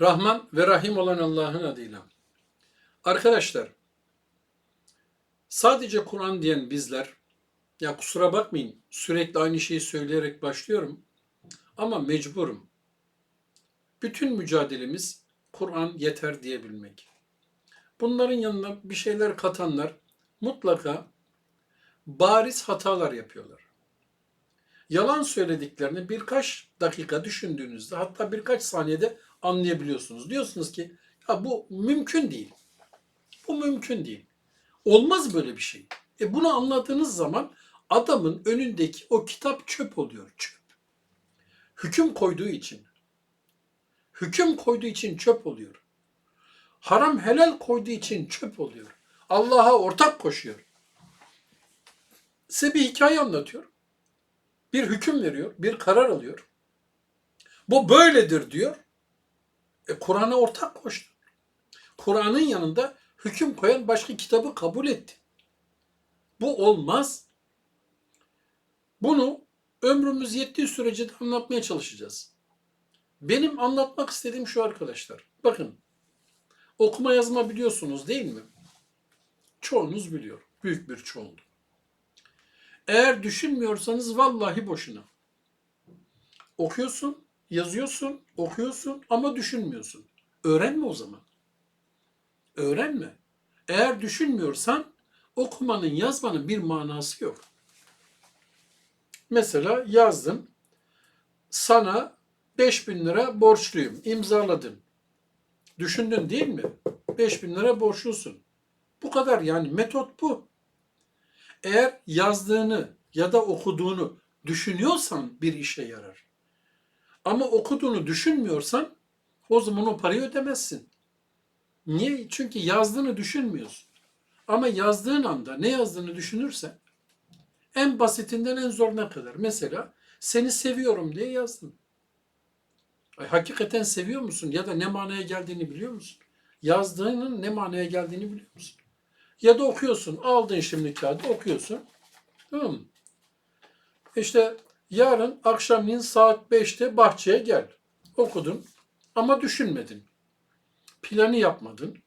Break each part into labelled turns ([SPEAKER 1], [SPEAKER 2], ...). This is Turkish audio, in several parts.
[SPEAKER 1] Rahman ve Rahim olan Allah'ın adıyla. Arkadaşlar, sadece Kur'an diyen bizler, ya kusura bakmayın sürekli aynı şeyi söyleyerek başlıyorum ama mecburum. Bütün mücadelemiz Kur'an yeter diyebilmek. Bunların yanına bir şeyler katanlar mutlaka bariz hatalar yapıyorlar. Yalan söylediklerini birkaç dakika düşündüğünüzde hatta birkaç saniyede anlayabiliyorsunuz. Diyorsunuz ki ya bu mümkün değil. Bu mümkün değil. Olmaz böyle bir şey. E bunu anladığınız zaman adamın önündeki o kitap çöp oluyor. Çöp. Hüküm koyduğu için. Hüküm koyduğu için çöp oluyor. Haram helal koyduğu için çöp oluyor. Allah'a ortak koşuyor. Size bir hikaye anlatıyor. Bir hüküm veriyor, bir karar alıyor. Bu böyledir diyor. E, Kur'an'a ortak koştu. Kur'an'ın yanında hüküm koyan başka kitabı kabul etti. Bu olmaz. Bunu ömrümüz yettiği sürece de anlatmaya çalışacağız. Benim anlatmak istediğim şu arkadaşlar. Bakın okuma yazma biliyorsunuz değil mi? Çoğunuz biliyor. Büyük bir çoğunluk. Eğer düşünmüyorsanız vallahi boşuna. Okuyorsun, yazıyorsun, okuyorsun ama düşünmüyorsun. Öğrenme o zaman. Öğrenme. Eğer düşünmüyorsan okumanın, yazmanın bir manası yok. Mesela yazdın. Sana 5000 lira borçluyum. imzaladın. Düşündün değil mi? 5000 lira borçlusun. Bu kadar yani metot bu. Eğer yazdığını ya da okuduğunu düşünüyorsan bir işe yarar. Ama okuduğunu düşünmüyorsan o zaman o parayı ödemezsin. Niye? Çünkü yazdığını düşünmüyorsun. Ama yazdığın anda ne yazdığını düşünürsen en basitinden en zoruna kadar. Mesela seni seviyorum diye yazdın. Ay, hakikaten seviyor musun? Ya da ne manaya geldiğini biliyor musun? Yazdığının ne manaya geldiğini biliyor musun? Ya da okuyorsun. Aldın şimdi kağıdı okuyorsun. Tamam mı? İşte yarın akşamleyin saat 5'te bahçeye gel. Okudun ama düşünmedin. Planı yapmadın.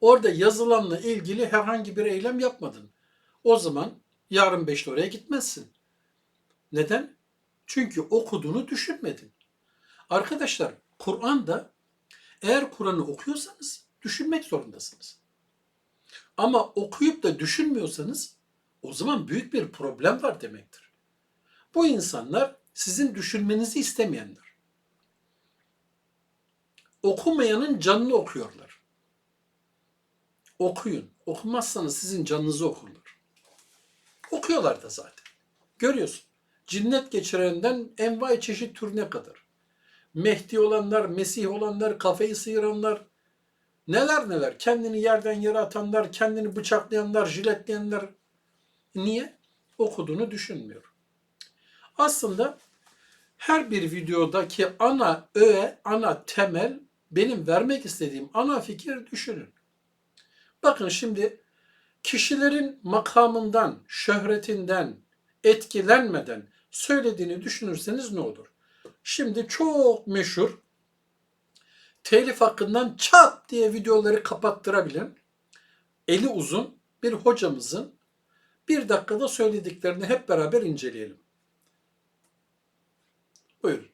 [SPEAKER 1] Orada yazılanla ilgili herhangi bir eylem yapmadın. O zaman yarın 5'te oraya gitmezsin. Neden? Çünkü okuduğunu düşünmedin. Arkadaşlar Kur'an'da eğer Kur'an'ı okuyorsanız düşünmek zorundasınız. Ama okuyup da düşünmüyorsanız o zaman büyük bir problem var demektir. Bu insanlar sizin düşünmenizi istemeyenler. Okumayanın canını okuyorlar. Okuyun. Okumazsanız sizin canınızı okurlar. Okuyorlar da zaten. Görüyorsun. Cinnet geçirenden envai çeşit türüne kadar. Mehdi olanlar, Mesih olanlar, kafayı sıyıranlar, neler neler. Kendini yerden yere atanlar, kendini bıçaklayanlar, jiletleyenler. Niye? Okuduğunu düşünmüyor. Aslında her bir videodaki ana öğe, ana temel benim vermek istediğim ana fikir düşünün. Bakın şimdi kişilerin makamından, şöhretinden etkilenmeden söylediğini düşünürseniz ne olur? Şimdi çok meşhur telif hakkından çat diye videoları kapattırabilen eli uzun bir hocamızın bir dakikada söylediklerini hep beraber inceleyelim. Buyurun.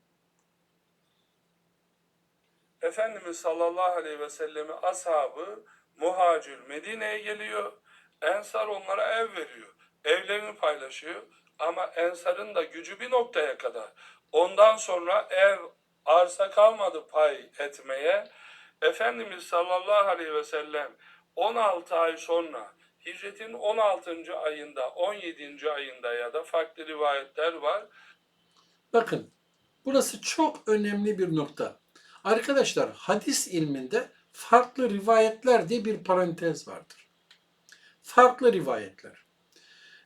[SPEAKER 2] Efendimiz sallallahu aleyhi ve sellemi ashabı muhacir Medine'ye geliyor. Ensar onlara ev veriyor. Evlerini paylaşıyor. Ama Ensar'ın da gücü bir noktaya kadar. Ondan sonra ev arsa kalmadı pay etmeye. Efendimiz sallallahu aleyhi ve sellem 16 ay sonra hicretin 16. ayında 17. ayında ya da farklı rivayetler var.
[SPEAKER 1] Bakın burası çok önemli bir nokta. Arkadaşlar hadis ilminde farklı rivayetler diye bir parantez vardır. Farklı rivayetler.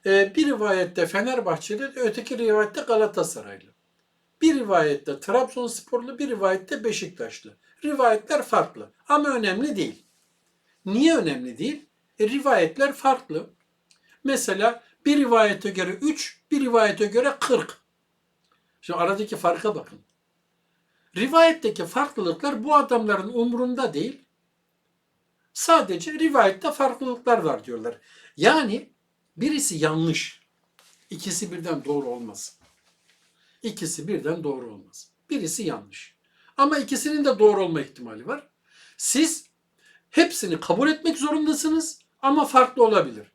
[SPEAKER 1] Ee, bir rivayette Fenerbahçeli, öteki rivayette Galatasaraylı. Bir rivayette Trabzonsporlu, bir rivayette Beşiktaşlı. Rivayetler farklı ama önemli değil. Niye önemli değil? E, rivayetler farklı. Mesela bir rivayete göre 3, bir rivayete göre 40. Şimdi aradaki farka bakın. Rivayetteki farklılıklar bu adamların umrunda değil. Sadece rivayette farklılıklar var diyorlar. Yani birisi yanlış. İkisi birden doğru olmaz. İkisi birden doğru olmaz. Birisi yanlış. Ama ikisinin de doğru olma ihtimali var. Siz hepsini kabul etmek zorundasınız ama farklı olabilir.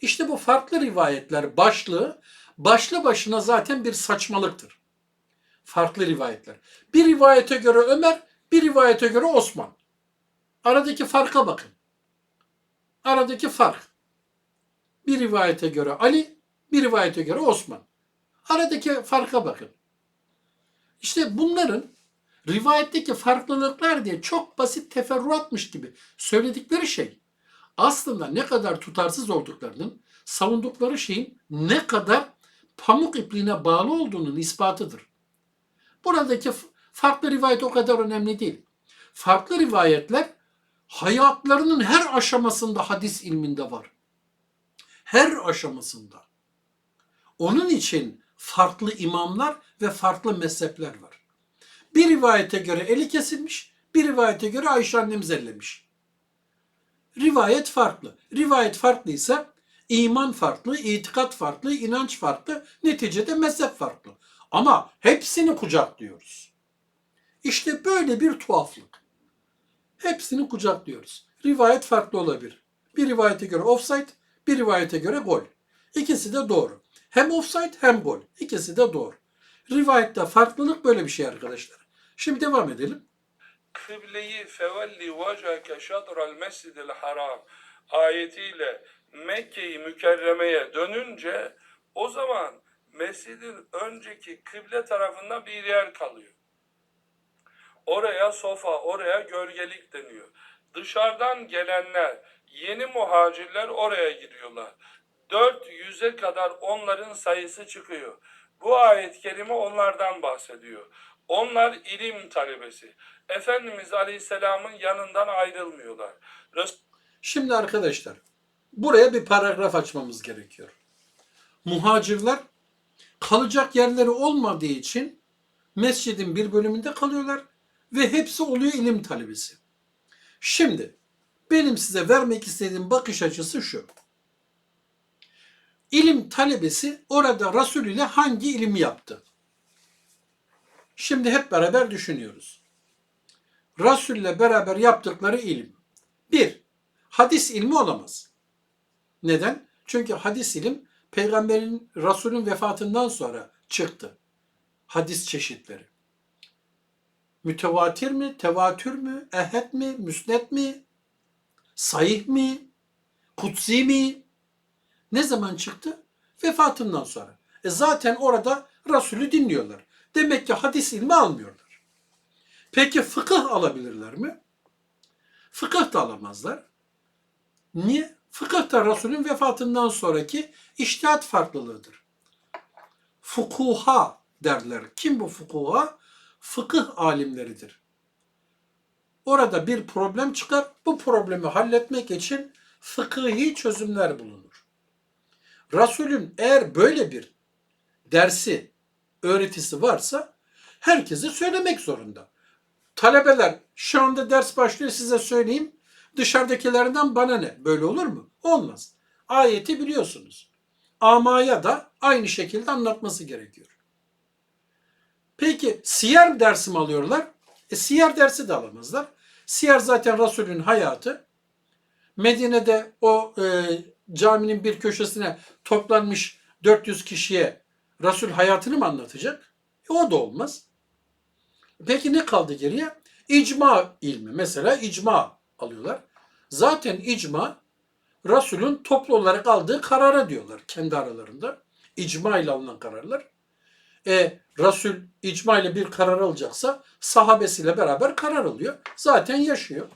[SPEAKER 1] İşte bu farklı rivayetler başlığı başlı başına zaten bir saçmalıktır. Farklı rivayetler. Bir rivayete göre Ömer, bir rivayete göre Osman. Aradaki farka bakın. Aradaki fark. Bir rivayete göre Ali, bir rivayete göre Osman. Aradaki farka bakın. İşte bunların rivayetteki farklılıklar diye çok basit teferruatmış gibi söyledikleri şey aslında ne kadar tutarsız olduklarının, savundukları şeyin ne kadar pamuk ipliğine bağlı olduğunun ispatıdır. Buradaki farklı rivayet o kadar önemli değil. Farklı rivayetler hayatlarının her aşamasında hadis ilminde var. Her aşamasında. Onun için farklı imamlar ve farklı mezhepler var. Bir rivayete göre eli kesilmiş, bir rivayete göre Ayşe annemiz ellemiş. Rivayet farklı. Rivayet farklıysa iman farklı, itikat farklı, inanç farklı, neticede mezhep farklı. Ama hepsini kucaklıyoruz. İşte böyle bir tuhaflık. Hepsini kucaklıyoruz. Rivayet farklı olabilir. Bir rivayete göre offside, bir rivayete göre gol. İkisi de doğru. Hem offside hem gol. İkisi de doğru. Rivayette farklılık böyle bir şey arkadaşlar. Şimdi devam edelim.
[SPEAKER 2] kıbleyi fevelli veceke şadral mescidil haram ayetiyle Mekke'yi mükerremeye dönünce o zaman mescidin önceki kıble tarafında bir yer kalıyor. Oraya sofa, oraya gölgelik deniyor. Dışarıdan gelenler, yeni muhacirler oraya giriyorlar. 400'e kadar onların sayısı çıkıyor. Bu ayet-i kerime onlardan bahsediyor. Onlar ilim talebesi. Efendimiz Aleyhisselam'ın yanından ayrılmıyorlar. Resul
[SPEAKER 1] Şimdi arkadaşlar buraya bir paragraf açmamız gerekiyor. Muhacirler kalacak yerleri olmadığı için mescidin bir bölümünde kalıyorlar ve hepsi oluyor ilim talebesi. Şimdi benim size vermek istediğim bakış açısı şu. İlim talebesi orada Resul ile hangi ilmi yaptı? Şimdi hep beraber düşünüyoruz. Resul ile beraber yaptıkları ilim. Bir, hadis ilmi olamaz. Neden? Çünkü hadis ilim peygamberin, Resulün vefatından sonra çıktı. Hadis çeşitleri. Mütevatir mi, tevatür mü, ehed mi, müsnet mi, sahih mi, kutsi mi? Ne zaman çıktı? Vefatından sonra. E zaten orada Resulü dinliyorlar. Demek ki hadis ilmi almıyorlar. Peki fıkıh alabilirler mi? Fıkıh da alamazlar. Niye? Fıkıh da Resulün vefatından sonraki iştihat farklılığıdır. Fukuha derler. Kim bu fukuha? Fıkıh alimleridir. Orada bir problem çıkar. Bu problemi halletmek için fıkıhi çözümler bulunur. Resulün eğer böyle bir dersi, öğretisi varsa herkese söylemek zorunda. Talebeler şu anda ders başlıyor size söyleyeyim. Dışarıdakilerden bana ne? Böyle olur mu? Olmaz. Ayeti biliyorsunuz. Amaya da aynı şekilde anlatması gerekiyor. Peki siyer dersi mi alıyorlar? E, siyer dersi de alamazlar. Siyer zaten Resulün hayatı. Medine'de o e, caminin bir köşesine toplanmış 400 kişiye Resul hayatını mı anlatacak? E, o da olmaz. Peki ne kaldı geriye? İcma ilmi. Mesela icma alıyorlar. Zaten icma Resul'ün toplu olarak aldığı karara diyorlar kendi aralarında. İcma ile alınan kararlar. E, Resul icma ile bir karar alacaksa sahabesiyle beraber karar alıyor. Zaten yaşıyor.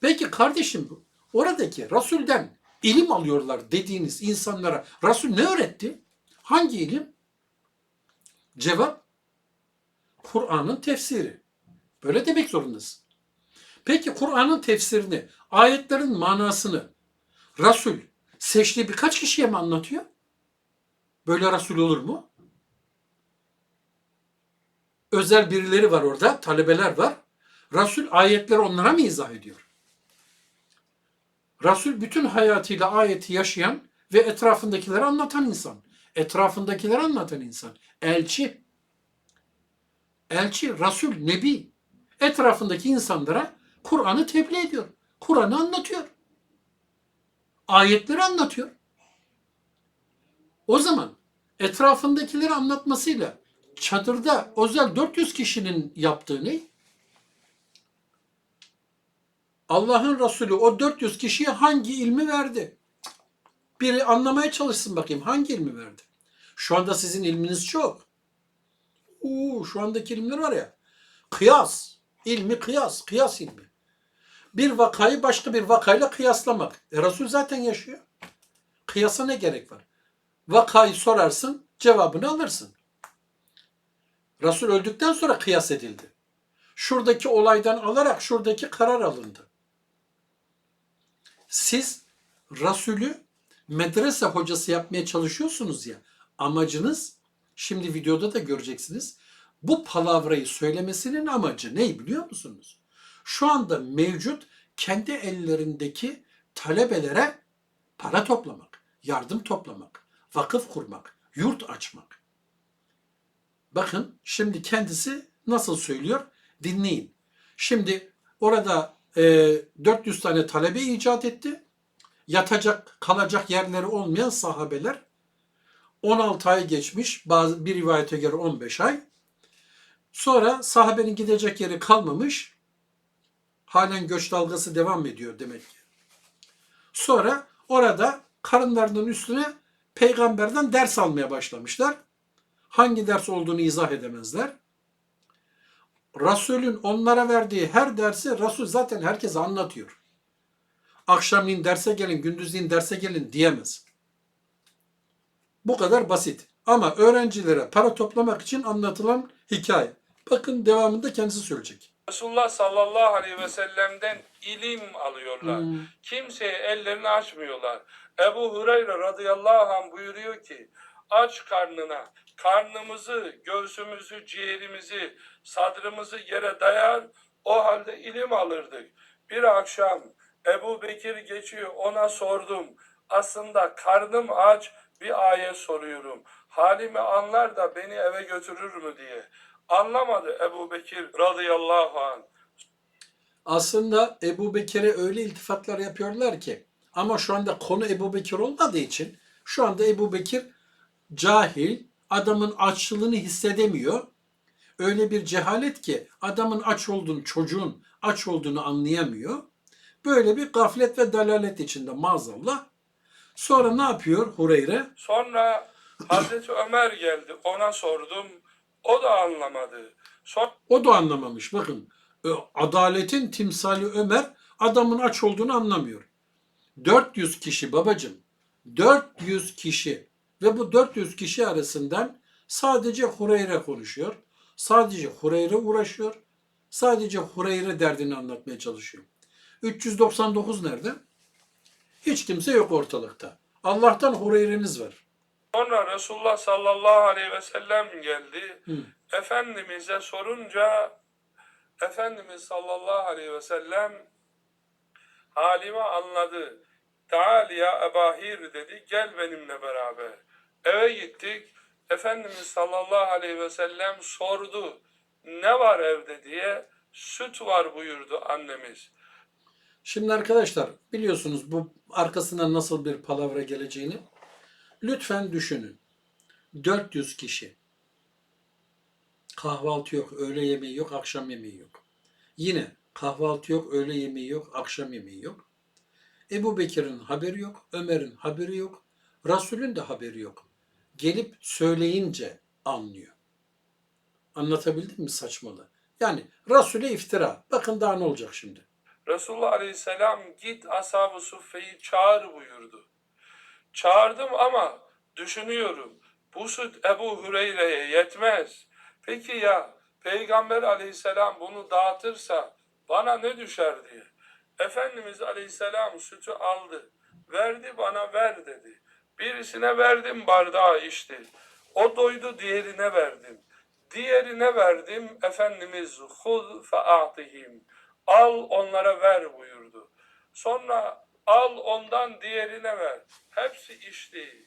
[SPEAKER 1] Peki kardeşim oradaki Resul'den ilim alıyorlar dediğiniz insanlara Resul ne öğretti? Hangi ilim? Cevap Kur'an'ın tefsiri. Böyle demek zorundasın. Peki Kur'an'ın tefsirini, ayetlerin manasını Resul seçtiği birkaç kişiye mi anlatıyor? Böyle Resul olur mu? özel birileri var orada, talebeler var. Resul ayetleri onlara mı izah ediyor? Resul bütün hayatıyla ayeti yaşayan ve etrafındakileri anlatan insan. Etrafındakileri anlatan insan. Elçi. Elçi, Resul, Nebi. Etrafındaki insanlara Kur'an'ı tebliğ ediyor. Kur'an'ı anlatıyor. Ayetleri anlatıyor. O zaman etrafındakileri anlatmasıyla çadırda özel 400 kişinin yaptığı ne? Allah'ın Resulü o 400 kişiye hangi ilmi verdi? Biri anlamaya çalışsın bakayım hangi ilmi verdi? Şu anda sizin ilminiz çok. Uuu şu andaki ilimler var ya. Kıyas. ilmi kıyas. Kıyas ilmi. Bir vakayı başka bir vakayla kıyaslamak. E Resul zaten yaşıyor. Kıyasa ne gerek var? Vakayı sorarsın, cevabını alırsın. Resul öldükten sonra kıyas edildi. Şuradaki olaydan alarak şuradaki karar alındı. Siz Resulü medrese hocası yapmaya çalışıyorsunuz ya. Amacınız şimdi videoda da göreceksiniz. Bu palavrayı söylemesinin amacı ne biliyor musunuz? Şu anda mevcut kendi ellerindeki talebelere para toplamak, yardım toplamak, vakıf kurmak, yurt açmak. Bakın şimdi kendisi nasıl söylüyor? Dinleyin. Şimdi orada e, 400 tane talebe icat etti. Yatacak, kalacak yerleri olmayan sahabeler 16 ay geçmiş, bazı bir rivayete göre 15 ay. Sonra sahabenin gidecek yeri kalmamış. Halen göç dalgası devam ediyor demek ki. Sonra orada karınlarının üstüne peygamberden ders almaya başlamışlar. Hangi ders olduğunu izah edemezler. Resulün onlara verdiği her dersi Resul zaten herkese anlatıyor. Akşamleyin derse gelin, gündüzleyin derse gelin diyemez. Bu kadar basit. Ama öğrencilere para toplamak için anlatılan hikaye. Bakın devamında kendisi söyleyecek.
[SPEAKER 2] Resulullah sallallahu aleyhi ve sellem'den ilim alıyorlar. Kimseye ellerini açmıyorlar. Ebu Hureyre radıyallahu anh buyuruyor ki aç karnına karnımızı, göğsümüzü, ciğerimizi, sadrımızı yere dayar o halde ilim alırdık. Bir akşam Ebu Bekir geçiyor ona sordum. Aslında karnım aç bir ayet soruyorum. Halimi anlar da beni eve götürür mü diye. Anlamadı Ebu Bekir radıyallahu anh.
[SPEAKER 1] Aslında Ebu Bekir'e öyle iltifatlar yapıyorlar ki ama şu anda konu Ebu Bekir olmadığı için şu anda Ebu Bekir cahil, adamın açlığını hissedemiyor. Öyle bir cehalet ki adamın aç olduğunu, çocuğun aç olduğunu anlayamıyor. Böyle bir gaflet ve dalalet içinde maazallah. Sonra ne yapıyor Hureyre?
[SPEAKER 2] Sonra Hazreti Ömer geldi ona sordum. O da anlamadı. Sonra
[SPEAKER 1] O da anlamamış. Bakın adaletin timsali Ömer adamın aç olduğunu anlamıyor. 400 kişi babacım. 400 kişi ve bu 400 kişi arasından sadece Hureyre konuşuyor. Sadece Hureyre uğraşıyor. Sadece Hureyre derdini anlatmaya çalışıyor. 399 nerede? Hiç kimse yok ortalıkta. Allah'tan Hureyre'niz var.
[SPEAKER 2] Sonra Resulullah sallallahu aleyhi ve sellem geldi.
[SPEAKER 1] Hı.
[SPEAKER 2] Efendimiz'e sorunca Efendimiz sallallahu aleyhi ve sellem halimi anladı. Teal ya Ebahir dedi. Gel benimle beraber. Eve gittik. Efendimiz sallallahu aleyhi ve sellem sordu. Ne var evde diye. Süt var buyurdu annemiz.
[SPEAKER 1] Şimdi arkadaşlar biliyorsunuz bu arkasından nasıl bir palavra geleceğini. Lütfen düşünün. 400 kişi. Kahvaltı yok, öğle yemeği yok, akşam yemeği yok. Yine kahvaltı yok, öğle yemeği yok, akşam yemeği yok. Ebu Bekir'in haberi yok, Ömer'in haberi yok, Resul'ün de haberi yok. Gelip söyleyince anlıyor. Anlatabildim mi saçmalığı? Yani Resul'e iftira. Bakın daha ne olacak şimdi.
[SPEAKER 2] Resulullah Aleyhisselam git ashab-ı suffeyi çağır buyurdu. Çağırdım ama düşünüyorum. Bu süt Ebu Hureyre'ye yetmez. Peki ya Peygamber Aleyhisselam bunu dağıtırsa bana ne düşer diye. Efendimiz Aleyhisselam sütü aldı. Verdi bana ver dedi. Birisine verdim bardağı içti. O doydu diğerine verdim. Diğerine verdim. Efendimiz hud fe'atihim. Al onlara ver buyurdu. Sonra al ondan diğerine ver. Hepsi içti.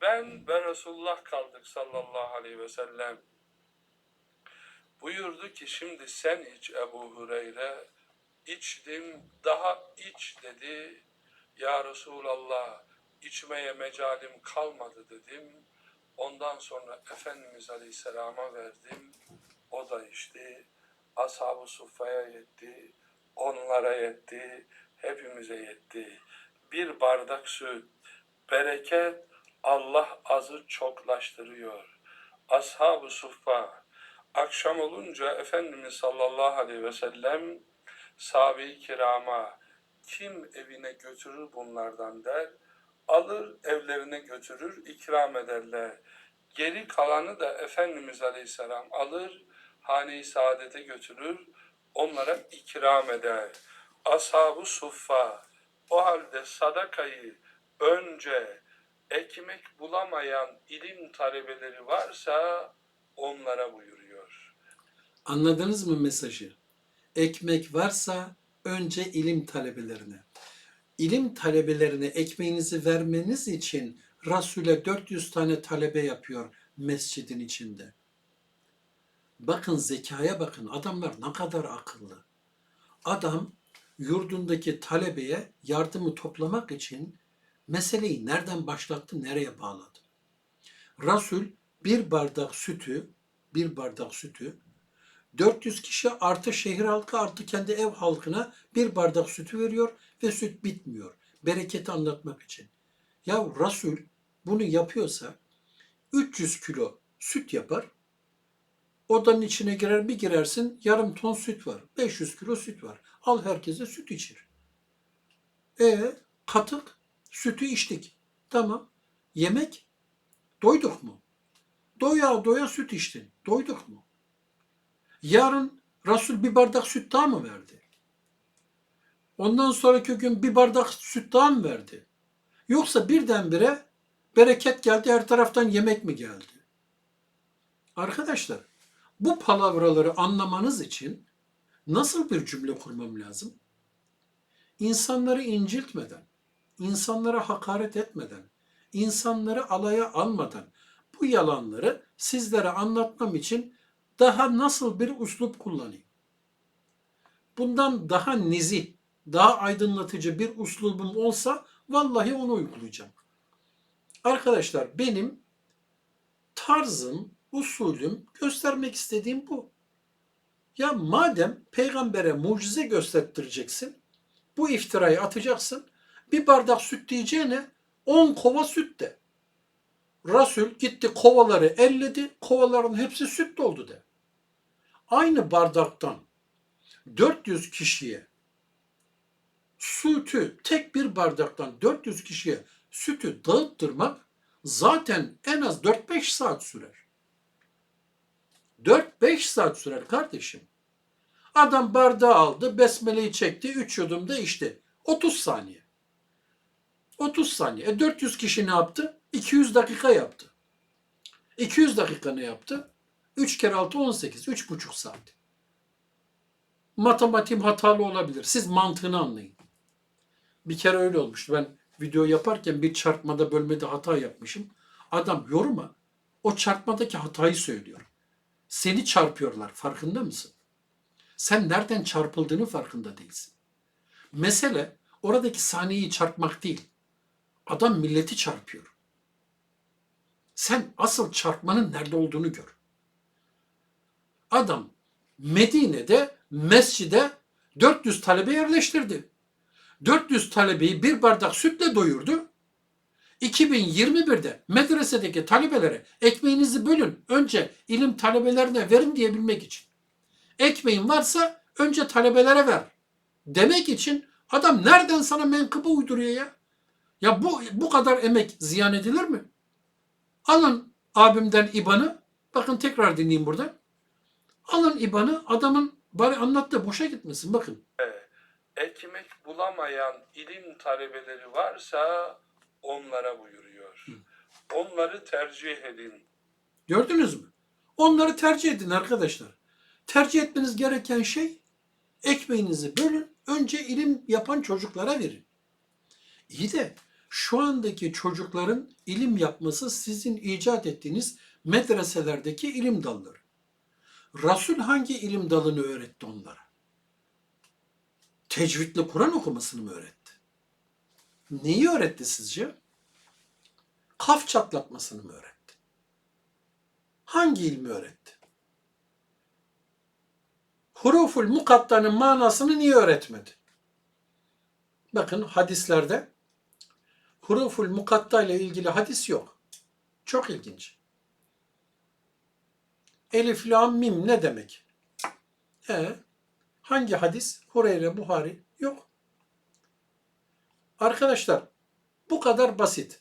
[SPEAKER 2] Ben ve Resulullah kaldık sallallahu aleyhi ve sellem. Buyurdu ki şimdi sen iç Ebu Hureyre. İçtim daha iç dedi. Ya Resulallah içmeye mecalim kalmadı dedim. Ondan sonra Efendimiz Aleyhisselam'a verdim. O da içti. Ashab-ı Suffa'ya yetti. Onlara yetti. Hepimize yetti. Bir bardak süt. Bereket Allah azı çoklaştırıyor. Ashab-ı Suffa akşam olunca Efendimiz sallallahu aleyhi ve sellem sahabe-i kirama kim evine götürür bunlardan der, alır evlerine götürür, ikram ederler. Geri kalanı da Efendimiz Aleyhisselam alır, hane-i saadete götürür, onlara ikram eder. Ashab-ı suffa, o halde sadakayı önce ekmek bulamayan ilim talebeleri varsa onlara buyuruyor.
[SPEAKER 1] Anladınız mı mesajı? Ekmek varsa önce ilim talebelerine. İlim talebelerine ekmeğinizi vermeniz için Resul'e 400 tane talebe yapıyor mescidin içinde. Bakın zekaya bakın. Adamlar ne kadar akıllı. Adam yurdundaki talebeye yardımı toplamak için meseleyi nereden başlattı, nereye bağladı? Resul bir bardak sütü, bir bardak sütü 400 kişi artı şehir halkı artı kendi ev halkına bir bardak sütü veriyor ve süt bitmiyor. Bereketi anlatmak için. Ya Resul bunu yapıyorsa 300 kilo süt yapar. Odanın içine girer bir girersin yarım ton süt var. 500 kilo süt var. Al herkese süt içir. E katık sütü içtik. Tamam. Yemek doyduk mu? Doya doya süt içtin. Doyduk mu? Yarın Resul bir bardak süt daha mı verdi? Ondan sonraki gün bir bardak süt daha mı verdi? Yoksa birdenbire bereket geldi her taraftan yemek mi geldi? Arkadaşlar bu palavraları anlamanız için nasıl bir cümle kurmam lazım? İnsanları inciltmeden, insanlara hakaret etmeden, insanları alaya almadan bu yalanları sizlere anlatmam için daha nasıl bir üslup kullanayım? Bundan daha nezih, daha aydınlatıcı bir üslubum olsa vallahi onu uygulayacağım. Arkadaşlar benim tarzım, usulüm, göstermek istediğim bu. Ya madem peygambere mucize gösterttireceksin, bu iftirayı atacaksın, bir bardak süt diyeceğine 10 kova süt de. Resul gitti kovaları elledi, kovaların hepsi süt doldu de. Aynı bardaktan 400 kişiye sütü tek bir bardaktan 400 kişiye sütü dağıttırmak zaten en az 4-5 saat sürer. 4-5 saat sürer kardeşim. Adam bardağı aldı, besmeleyi çekti, 3 yudum da içti. 30 saniye. 30 saniye. E 400 kişi ne yaptı? 200 dakika yaptı. 200 dakika ne yaptı? 3 kere 6 18. 3,5 saat. Matematiğim hatalı olabilir. Siz mantığını anlayın. Bir kere öyle olmuştu. Ben video yaparken bir çarpmada bölmede hata yapmışım. Adam yoruma o çarpmadaki hatayı söylüyor. Seni çarpıyorlar. Farkında mısın? Sen nereden çarpıldığını farkında değilsin. Mesele oradaki saniyeyi çarpmak değil. Adam milleti çarpıyor. Sen asıl çarpmanın nerede olduğunu gör. Adam Medine'de mescide 400 talebe yerleştirdi. 400 talebeyi bir bardak sütle doyurdu. 2021'de medresedeki talebelere ekmeğinizi bölün. Önce ilim talebelerine verin diyebilmek için. Ekmeğin varsa önce talebelere ver. Demek için adam nereden sana menkıbe uyduruyor ya? Ya bu bu kadar emek ziyan edilir mi? Alın abimden IBAN'ı. Bakın tekrar dinleyin burada. Alın IBAN'ı adamın bari anlattı boşa gitmesin bakın.
[SPEAKER 2] ekmek bulamayan ilim talebeleri varsa onlara buyuruyor. Onları tercih edin.
[SPEAKER 1] Gördünüz mü? Onları tercih edin arkadaşlar. Tercih etmeniz gereken şey ekmeğinizi bölün. Önce ilim yapan çocuklara verin. İyi de şu andaki çocukların ilim yapması sizin icat ettiğiniz medreselerdeki ilim dalları. Resul hangi ilim dalını öğretti onlara? Tecvidle Kur'an okumasını mı öğretti? Neyi öğretti sizce? Kaf çatlatmasını mı öğretti? Hangi ilmi öğretti? Huruful mukattanın manasını niye öğretmedi? Bakın hadislerde huruful mukatta ile ilgili hadis yok. Çok ilginç. Elif, lam, mim ne demek? E, hangi hadis? Hureyre, Buhari yok. Arkadaşlar bu kadar basit.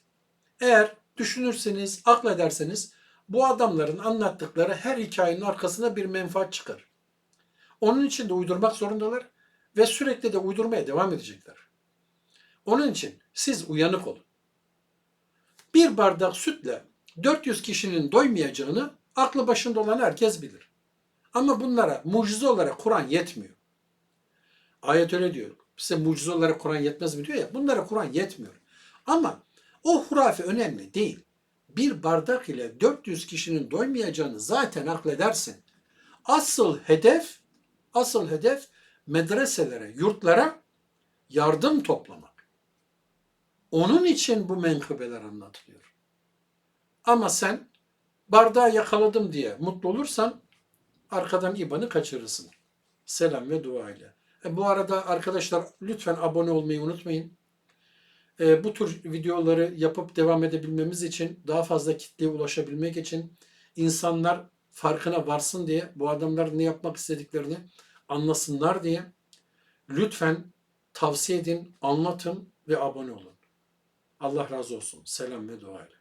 [SPEAKER 1] Eğer düşünürseniz, aklederseniz bu adamların anlattıkları her hikayenin arkasına bir menfaat çıkar. Onun için de uydurmak zorundalar ve sürekli de uydurmaya devam edecekler. Onun için siz uyanık olun. Bir bardak sütle 400 kişinin doymayacağını aklı başında olan herkes bilir. Ama bunlara mucize olarak Kur'an yetmiyor. Ayet öyle diyor. Size mucize Kur'an yetmez mi diyor ya. Bunlara Kur'an yetmiyor. Ama o hurafe önemli değil. Bir bardak ile 400 kişinin doymayacağını zaten akledersin. Asıl hedef, asıl hedef medreselere, yurtlara yardım toplamak. Onun için bu menkıbeler anlatılıyor. Ama sen bardağı yakaladım diye mutlu olursan arkadan IBAN'ı kaçırırsın. Selam ve dua ile. E, bu arada arkadaşlar lütfen abone olmayı unutmayın. E, bu tür videoları yapıp devam edebilmemiz için, daha fazla kitleye ulaşabilmek için insanlar farkına varsın diye, bu adamlar ne yapmak istediklerini anlasınlar diye lütfen tavsiye edin, anlatın ve abone olun. Allah razı olsun. Selam ve dua ile.